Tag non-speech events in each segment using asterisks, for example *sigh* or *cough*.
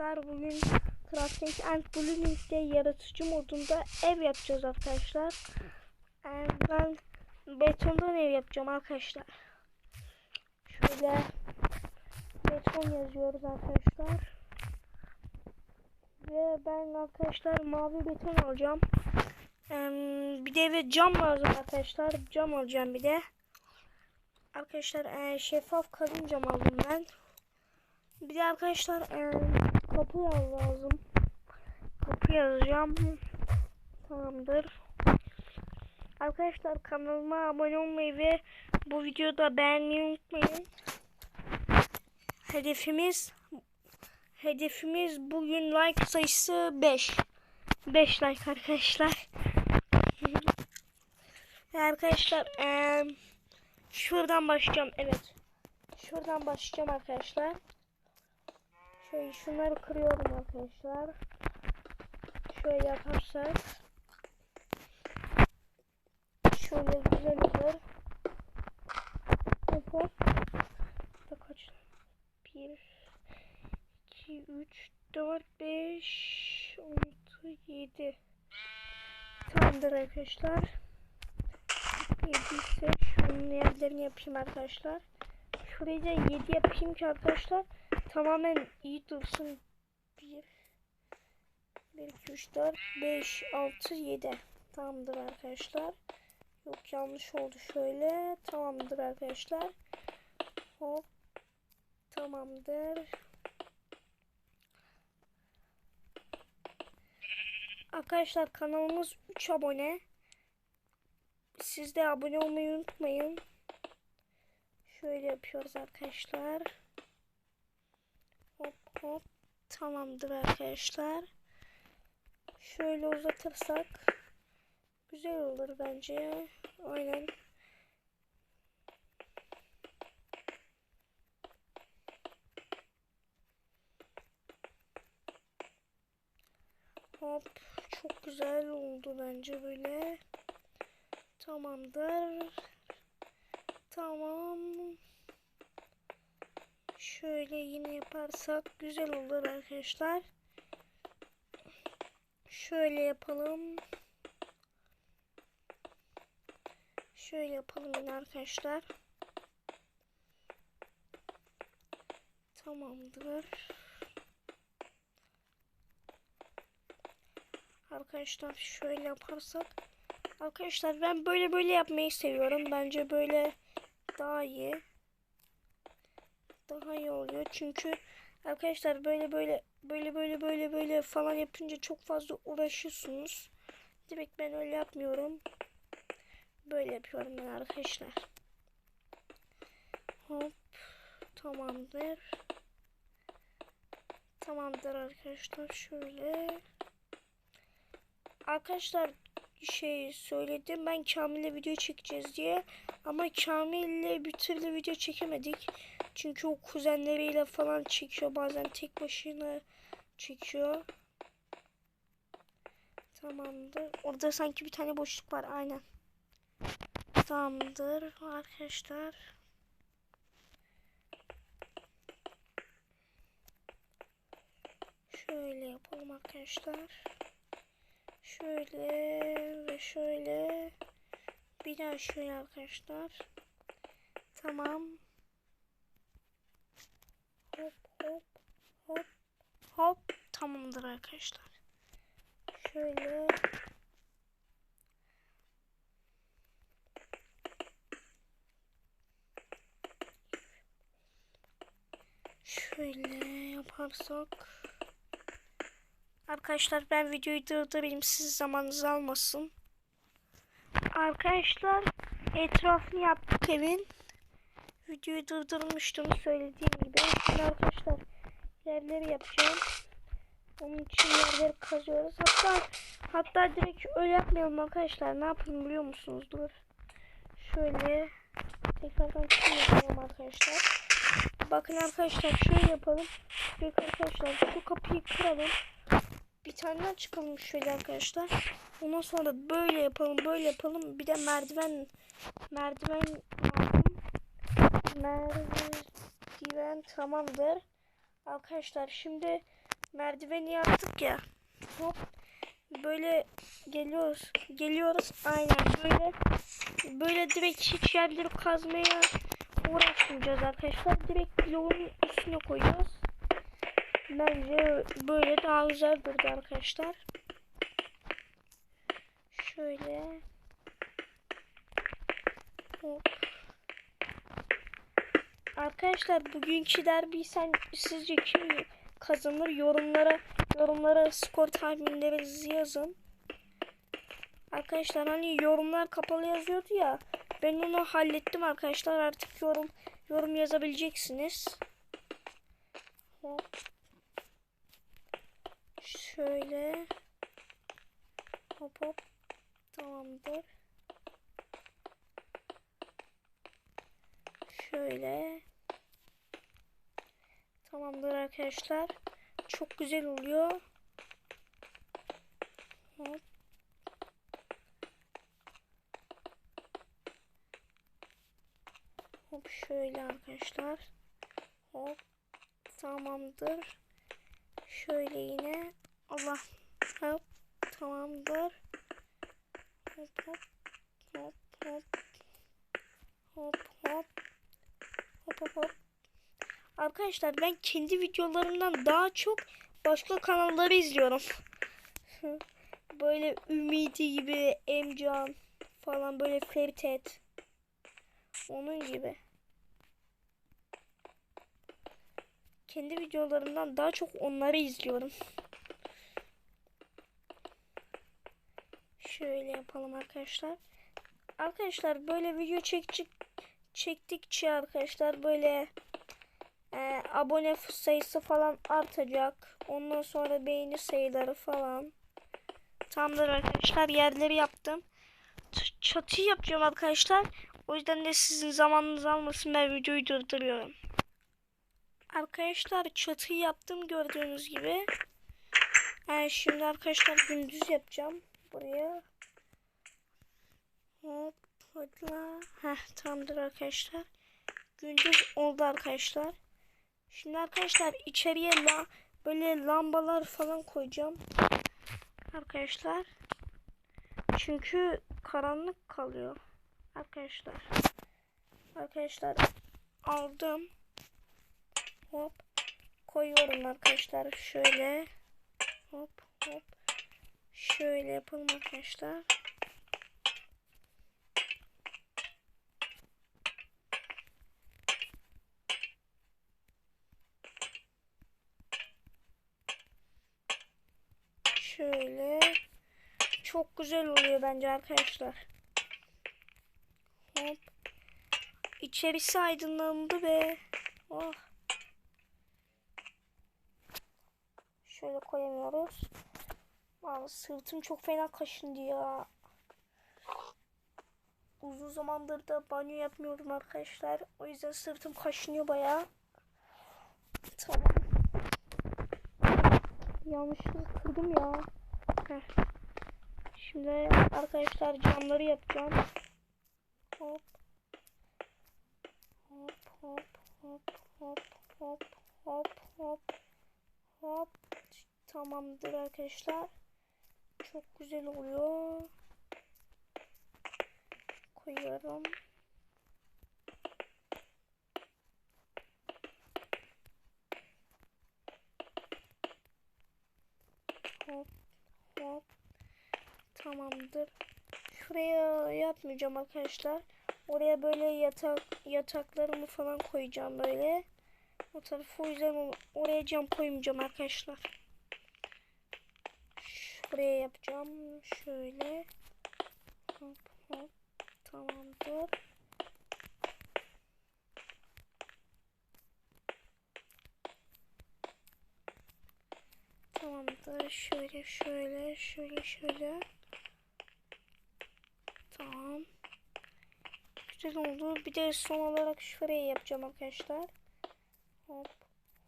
arkadaşlar. Bugün Crafting and Blooming'de yaratıcı modunda ev yapacağız arkadaşlar. Ee, ben betondan ev yapacağım arkadaşlar. Şöyle beton yazıyoruz arkadaşlar. Ve ben arkadaşlar mavi beton alacağım. Bir de ve cam lazım arkadaşlar. Cam alacağım bir de. Arkadaşlar e, şeffaf kalın cam aldım ben. Bir de arkadaşlar e, kapı lazım. Kapı yazacağım. Tamamdır. Arkadaşlar kanalıma abone olmayı ve bu videoda beğenmeyi unutmayın. Hedefimiz hedefimiz bugün like sayısı 5. 5 like arkadaşlar. *laughs* Arkadaşlar eee Şuradan başlayacağım. Evet. Şuradan başlayacağım arkadaşlar. Şöyle şunları kırıyorum arkadaşlar. Şöyle yaparsak. Şöyle güzel olur. Hop hop. Da kaç? 1 2 3 4 5 6 7 Tamamdır arkadaşlar. 7 ise şunun yerlerini yapayım arkadaşlar. Şurayı da 7 yapayım ki arkadaşlar tamamen iyi dursun. 1 1 2 3 4 5 6 7 Tamamdır arkadaşlar. Yok yanlış oldu şöyle. Tamamdır arkadaşlar. Hop. Tamamdır. Arkadaşlar kanalımız 3 abone. Siz de abone olmayı unutmayın. Şöyle yapıyoruz arkadaşlar. Hop hop. Tamamdır arkadaşlar. Şöyle uzatırsak güzel olur bence. Aynen. Hop. Çok güzel oldu bence böyle. Tamamdır. Tamam. Şöyle yine yaparsak güzel olur arkadaşlar. Şöyle yapalım. Şöyle yapalım yine arkadaşlar. Tamamdır. Arkadaşlar şöyle yaparsak Arkadaşlar ben böyle böyle yapmayı seviyorum. Bence böyle daha iyi. Daha iyi oluyor. Çünkü arkadaşlar böyle böyle böyle böyle böyle böyle falan yapınca çok fazla uğraşıyorsunuz. Demek ben öyle yapmıyorum. Böyle yapıyorum ben arkadaşlar. Hop. Tamamdır. Tamamdır arkadaşlar. Şöyle. Arkadaşlar şey söyledim ben Kamil'le video çekeceğiz diye ama Kamil'le bir türlü video çekemedik çünkü o kuzenleriyle falan çekiyor. Bazen tek başına çekiyor. Tamamdır. Orada sanki bir tane boşluk var. Aynen. Tamamdır arkadaşlar. Şöyle yapalım arkadaşlar. Şöyle ve şöyle. Bir daha şöyle arkadaşlar. Tamam. Hop hop hop hop. Tamamdır arkadaşlar. Şöyle. Şöyle yaparsak. Arkadaşlar ben videoyu durdurayım siz zamanınızı almasın. Arkadaşlar etrafını yaptık evin. Videoyu durdurmuştum söylediğim gibi. Şimdi arkadaşlar yerleri yapacağım. Onun için yerleri kazıyoruz. Hatta hatta direkt öyle yapmayalım arkadaşlar. Ne yapalım biliyor musunuz? Dur. Şöyle tekrardan yapalım arkadaşlar. Bakın arkadaşlar şöyle yapalım. Şöyle arkadaşlar şu kapıyı kıralım bir tane çıkalım şöyle arkadaşlar. Ondan sonra böyle yapalım, böyle yapalım. Bir de merdiven merdiven aldım. Merdiven tamamdır. Arkadaşlar şimdi merdiveni yaptık ya. Hop. Böyle geliyoruz. Geliyoruz. Aynen böyle. Böyle direkt hiç yerleri kazmaya uğraşmayacağız arkadaşlar. Direkt bloğun üstüne koyacağız. Bence böyle daha güzel durdu arkadaşlar. Şöyle. Hop. Arkadaşlar bugünkü derbi sen sizce kim kazanır? Yorumlara yorumlara skor tahminlerinizi yazın. Arkadaşlar hani yorumlar kapalı yazıyordu ya. Ben onu hallettim arkadaşlar. Artık yorum yorum yazabileceksiniz. Şöyle. Hop hop. Tamamdır. Şöyle. Tamamdır arkadaşlar. Çok güzel oluyor. Hop. Hop şöyle arkadaşlar. Hop. Tamamdır. Şöyle yine. Allah. Hop. Tamamdır. Hop hop. Hop hop. Hop hop. Hop hop hop. Arkadaşlar ben kendi videolarımdan daha çok başka kanalları izliyorum. *laughs* böyle Ümidi gibi, Emcan falan böyle Feritet. Onun gibi. Kendi videolarımdan daha çok onları izliyorum. Şöyle yapalım arkadaşlar. Arkadaşlar böyle video çekecek çektikçe arkadaşlar böyle e, abone sayısı falan artacak. Ondan sonra beğeni sayıları falan. Tamamdır arkadaşlar yerleri yaptım. Ç- Çatıyı yapacağım arkadaşlar. O yüzden de sizin zamanınızı almasın ben videoyu durduruyorum. Arkadaşlar çatıyı yaptım gördüğünüz gibi. Yani şimdi arkadaşlar gündüz yapacağım. Buraya. Hop. Heh tamamdır arkadaşlar. Gündüz oldu arkadaşlar. Şimdi arkadaşlar içeriye la böyle lambalar falan koyacağım. Arkadaşlar. Çünkü karanlık kalıyor. Arkadaşlar. Arkadaşlar aldım. Hop. Koyuyorum arkadaşlar. Şöyle. Hop hop. Şöyle yapalım arkadaşlar. Şöyle. Çok güzel oluyor bence arkadaşlar. Hop. İçerisi aydınlandı be. Oh. Şöyle koyamıyoruz. Vallahi sırtım çok fena kaşındı ya. Uzun zamandır da banyo yapmıyordum arkadaşlar. O yüzden sırtım kaşınıyor bayağı. Tamam. Yanlışlıkla kırdım ya. Heh. Şimdi arkadaşlar camları yapacağım. Hop. Hop hop hop hop hop hop hop hop. Tamamdır arkadaşlar. Çok güzel oluyor. Koyuyorum. Hop hop. Tamamdır. Şuraya yatmayacağım arkadaşlar. Oraya böyle yatak yataklarımı falan koyacağım böyle. O tarafı o yüzden oraya cam koymayacağım arkadaşlar. Şuraya yapacağım. Şöyle. Hop hop. Tamamdır. Tamamdır. Şöyle şöyle şöyle şöyle. Tamam. Güzel oldu. Bir de son olarak şuraya yapacağım arkadaşlar. Hop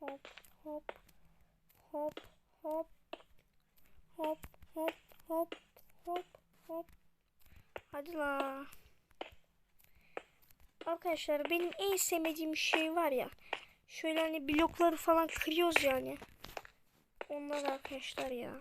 hop hop hop hop hop hop hop hop hop. Hadi la. Arkadaşlar benim en sevmediğim şey var ya. Şöyle hani blokları falan kırıyoruz yani. onlar arkadaşlar ya.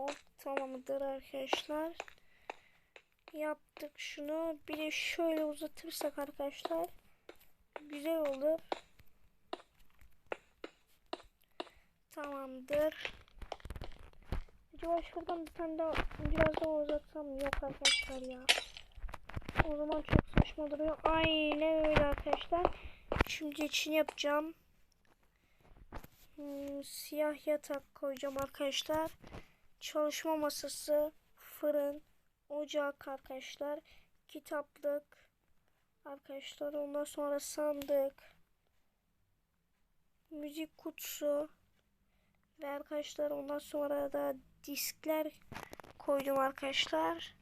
Hop tamamdır arkadaşlar. Yaptık şunu. Bir de şöyle uzatırsak arkadaşlar. Güzel olur. Tamamdır. Acaba şuradan bir tane daha biraz daha uzatsam yok arkadaşlar ya. O zaman çok saçma duruyor. Aynen öyle arkadaşlar. Şimdi için yapacağım. Hmm, siyah yatak koyacağım arkadaşlar. Çalışma masası, fırın, ocak arkadaşlar. Kitaplık arkadaşlar. Ondan sonra sandık. Müzik kutusu. Ve arkadaşlar ondan sonra da diskler koydum arkadaşlar.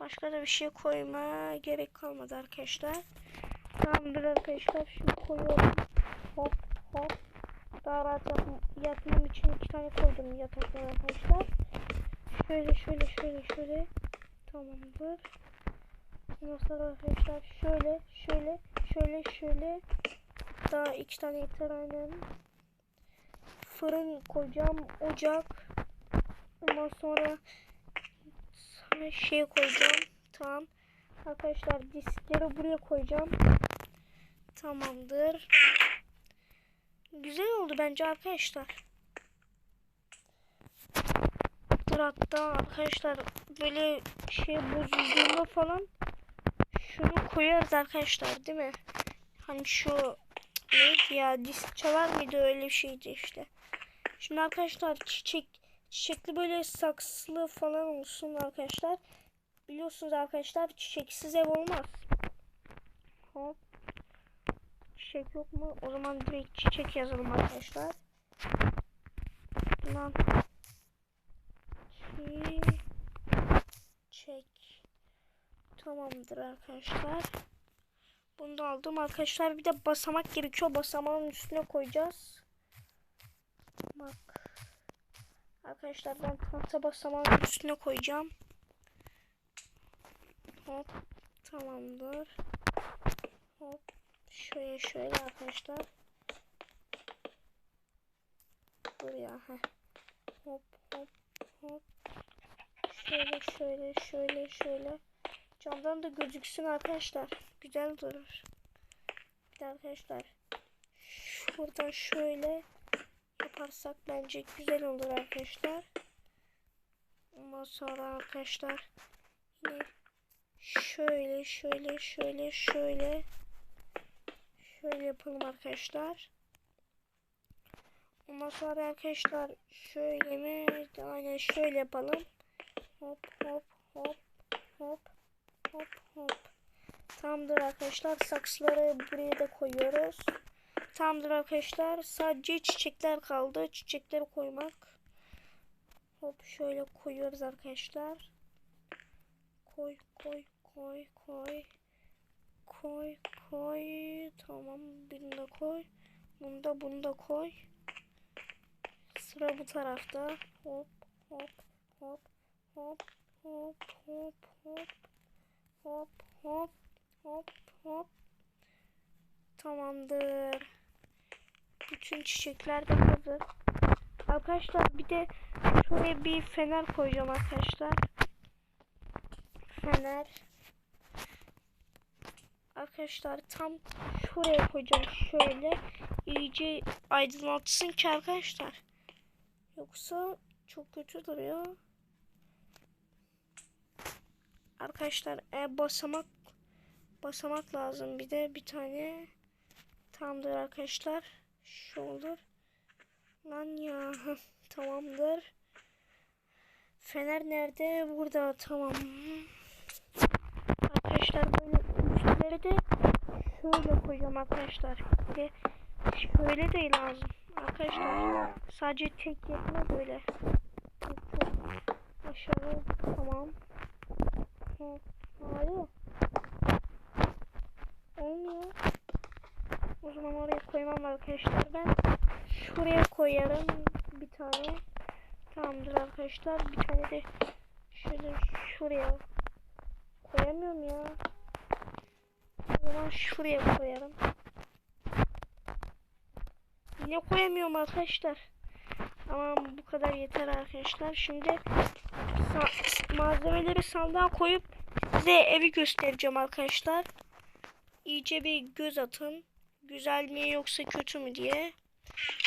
Başka da bir şey koyma gerek kalmadı arkadaşlar. Tamamdır arkadaşlar. Şimdi koyuyorum. Hop hop. Daha rahat yat yatmam için iki tane koydum yataklar arkadaşlar. Şöyle şöyle şöyle şöyle. Tamamdır. Ondan sonra arkadaşlar şöyle şöyle şöyle şöyle. Daha iki tane yeter aynen. Fırın koyacağım. Ocak. Ondan sonra sonra şey koyacağım. Tamam. Arkadaşlar diskleri buraya koyacağım. Tamamdır. Güzel oldu bence arkadaşlar. Hatta arkadaşlar böyle şey bozulduğunda falan şunu koyarız arkadaşlar değil mi? Hani şu neydi ya disk çalar mıydı öyle bir şeydi işte. Şimdi arkadaşlar çiçek çiçekli böyle saksılı falan olsun arkadaşlar. Biliyorsunuz arkadaşlar çiçeksiz ev olmaz. Hop. Çiçek yok mu? O zaman direkt çiçek yazalım arkadaşlar. Lan. Çiçek. Tamamdır arkadaşlar. Bunu da aldım arkadaşlar. Bir de basamak gerekiyor. Basamağın üstüne koyacağız. Bak. Arkadaşlar ben tahta basamağın üstüne koyacağım. Hop. Tamamdır. Hop. Şöyle şöyle arkadaşlar. Dur ya. Heh. Hop hop hop. Şöyle şöyle şöyle şöyle. Camdan da gözüksün arkadaşlar. Güzel durur. Bir de arkadaşlar. Şuradan şöyle yaparsak bence güzel olur arkadaşlar. Ondan sonra arkadaşlar yine şöyle şöyle şöyle şöyle şöyle yapalım arkadaşlar. Ondan sonra arkadaşlar şöyle mi? Aynen şöyle yapalım. Hop hop hop hop hop hop. Tamamdır arkadaşlar. Saksıları buraya da koyuyoruz. Tamamdır arkadaşlar. Sadece çiçekler kaldı. Çiçekleri koymak. Hop şöyle koyuyoruz arkadaşlar. Koy koy koy koy. Koy koy. Tamam birini de koy. Bunu da bunu da koy. Sıra bu tarafta. Hop hop hop hop hop hop hop hop hop hop hop. Tamamdır. Bütün çiçekler de hazır. Arkadaşlar bir de şuraya bir fener koyacağım arkadaşlar. Fener. Arkadaşlar tam şuraya koyacağım şöyle. iyice aydınlatsın ki arkadaşlar. Yoksa çok kötü duruyor. Arkadaşlar e, basamak basamak lazım bir de bir tane. Tamamdır arkadaşlar. Şu olur. Lan ya. *laughs* Tamamdır. Fener nerede? Burada. Tamam. Arkadaşlar böyle üstleri de şöyle koyacağım arkadaşlar. De şöyle de lazım. Arkadaşlar sadece tek yetmez böyle. Aşağı tamam. Hayır. Olmuyor. O zaman oraya koymam arkadaşlar ben. Şuraya koyarım bir tane. Tamamdır arkadaşlar. Bir tane de şöyle şuraya koyamıyorum ya. Zaman şuraya koyarım. Yine koyamıyorum arkadaşlar. Ama bu kadar yeter arkadaşlar. Şimdi sa- malzemeleri sandığa koyup size evi göstereceğim arkadaşlar. İyice bir göz atın. Güzel mi yoksa kötü mü diye.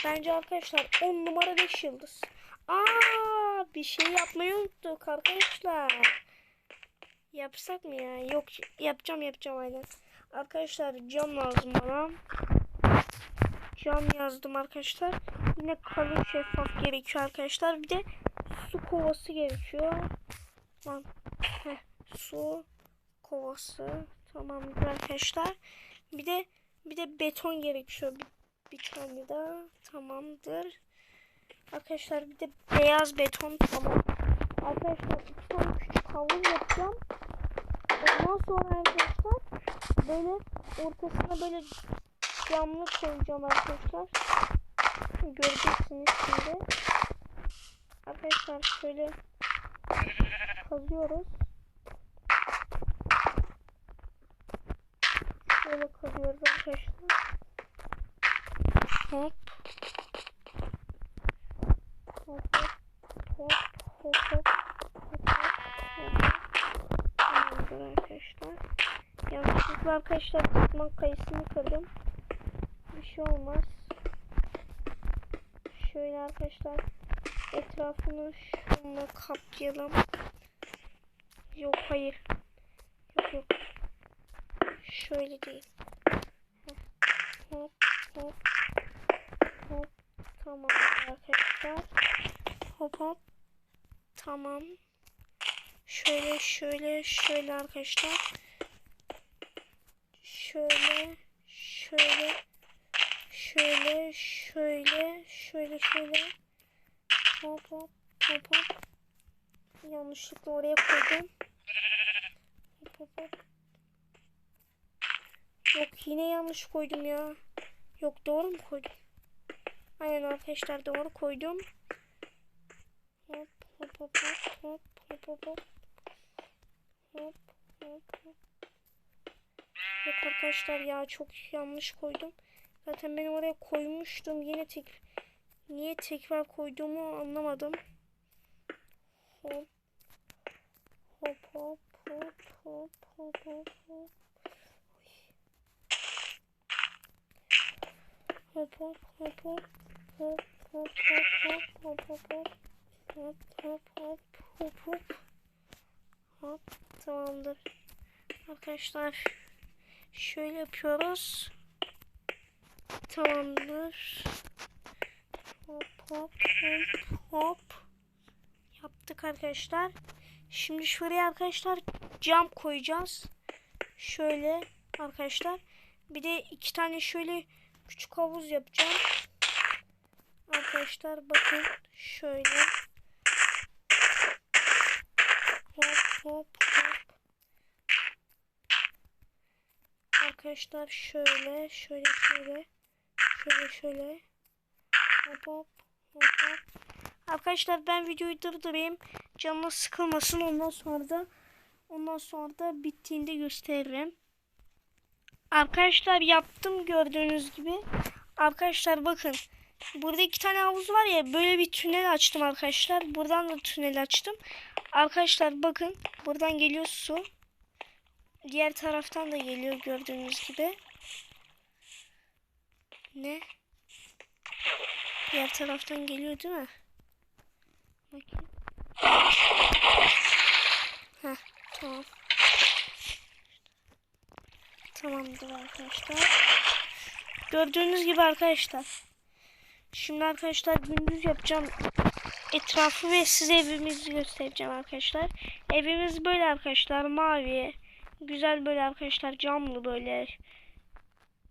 Bence arkadaşlar 10 numara 5 yıldız. Aa bir şey yapmayı unuttuk arkadaşlar. Yapsak mı ya? Yok yapacağım yapacağım aynen. Arkadaşlar cam lazım bana. Cam yazdım arkadaşlar. Yine kalın şeffaf gerekiyor arkadaşlar. Bir de su kovası gerekiyor. Lan. Heh, su kovası. Tamamdır arkadaşlar. Bir de bir de beton gerekiyor. Bir, bir tane daha. Tamamdır. Arkadaşlar bir de beyaz beton tamam. Arkadaşlar iki tane küçük havuz yapacağım. Ondan sonra arkadaşlar böyle ortasına böyle camlı koyacağım arkadaşlar. Göreceksiniz şimdi. Arkadaşlar şöyle kazıyoruz. Şöyle kazıyoruz arkadaşlar. Hop. Hop hop hop hop hop hop hop hop. Tamamdır arkadaşlar. Yanlışlıkla arkadaşlar katman kayısını kırdım. Bir şey olmaz. Şöyle arkadaşlar etrafını şununla kaplayalım. Yok hayır. Yok yok. Şöyle değil. Hop hop hop. Tamam arkadaşlar. Hop hop. Tamam. Şöyle şöyle şöyle arkadaşlar. Şöyle şöyle şöyle şöyle şöyle şöyle. Hop hop hop hop. Yanlışlıkla oraya koydum. Hop hop hop. Yok yine yanlış koydum ya. Yok doğru mu koydum? Aynen arkadaşlar doğru koydum. Hop hop hop hop hop hop hop hop. Hop hop hop Yok arkadaşlar ya çok yanlış koydum. Zaten ben oraya koymuştum. Yine tek niye tekrar koyduğumu anlamadım. Hop. Hop hop hop hop hop hop hop. Hop hop hop hop hop hop hop hop hop hop hop hop hop hop hop hop tamamdır arkadaşlar şöyle yapıyoruz. Tamamdır. Hop hop hop hop. Yaptık arkadaşlar. Şimdi şuraya arkadaşlar cam koyacağız. Şöyle arkadaşlar. Bir de iki tane şöyle küçük havuz yapacağım. Arkadaşlar bakın şöyle. Hop hop hop arkadaşlar şöyle şöyle şöyle şöyle şöyle. Hop hop hop hop. Arkadaşlar ben videoyu durdurayım. Canına sıkılmasın ondan sonra da ondan sonra da bittiğinde gösteririm. Arkadaşlar yaptım gördüğünüz gibi. Arkadaşlar bakın burada iki tane havuz var ya böyle bir tünel açtım arkadaşlar. Buradan da tünel açtım. Arkadaşlar bakın buradan geliyor su Diğer taraftan da geliyor gördüğünüz gibi. Ne? Diğer taraftan geliyor değil mi? Bakayım. Heh, tamam. Tamamdır arkadaşlar. Gördüğünüz gibi arkadaşlar. Şimdi arkadaşlar gündüz yapacağım etrafı ve size evimizi göstereceğim arkadaşlar. Evimiz böyle arkadaşlar mavi. Güzel böyle arkadaşlar camlı böyle.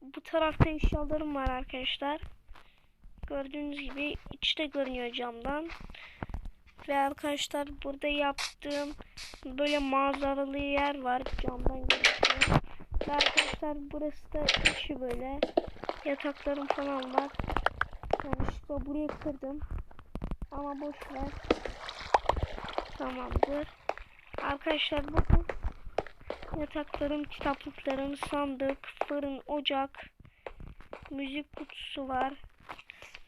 Bu tarafta eşyalarım var arkadaşlar. Gördüğünüz gibi içte görünüyor camdan. Ve arkadaşlar burada yaptığım böyle manzaralı yer var. Camdan gözüküyor. Ve arkadaşlar burası da içi böyle. Yataklarım falan var. Yanlışlıkla burayı kırdım. Ama boş ver. Tamamdır. Arkadaşlar bakın. Yataklarım, kitaplıklarım, sandık, fırın, ocak, müzik kutusu var.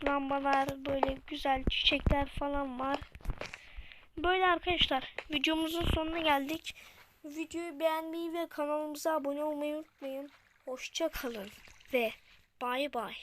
Lambalar, böyle güzel çiçekler falan var. Böyle arkadaşlar videomuzun sonuna geldik. Videoyu beğenmeyi ve kanalımıza abone olmayı unutmayın. Hoşça kalın ve bay bay.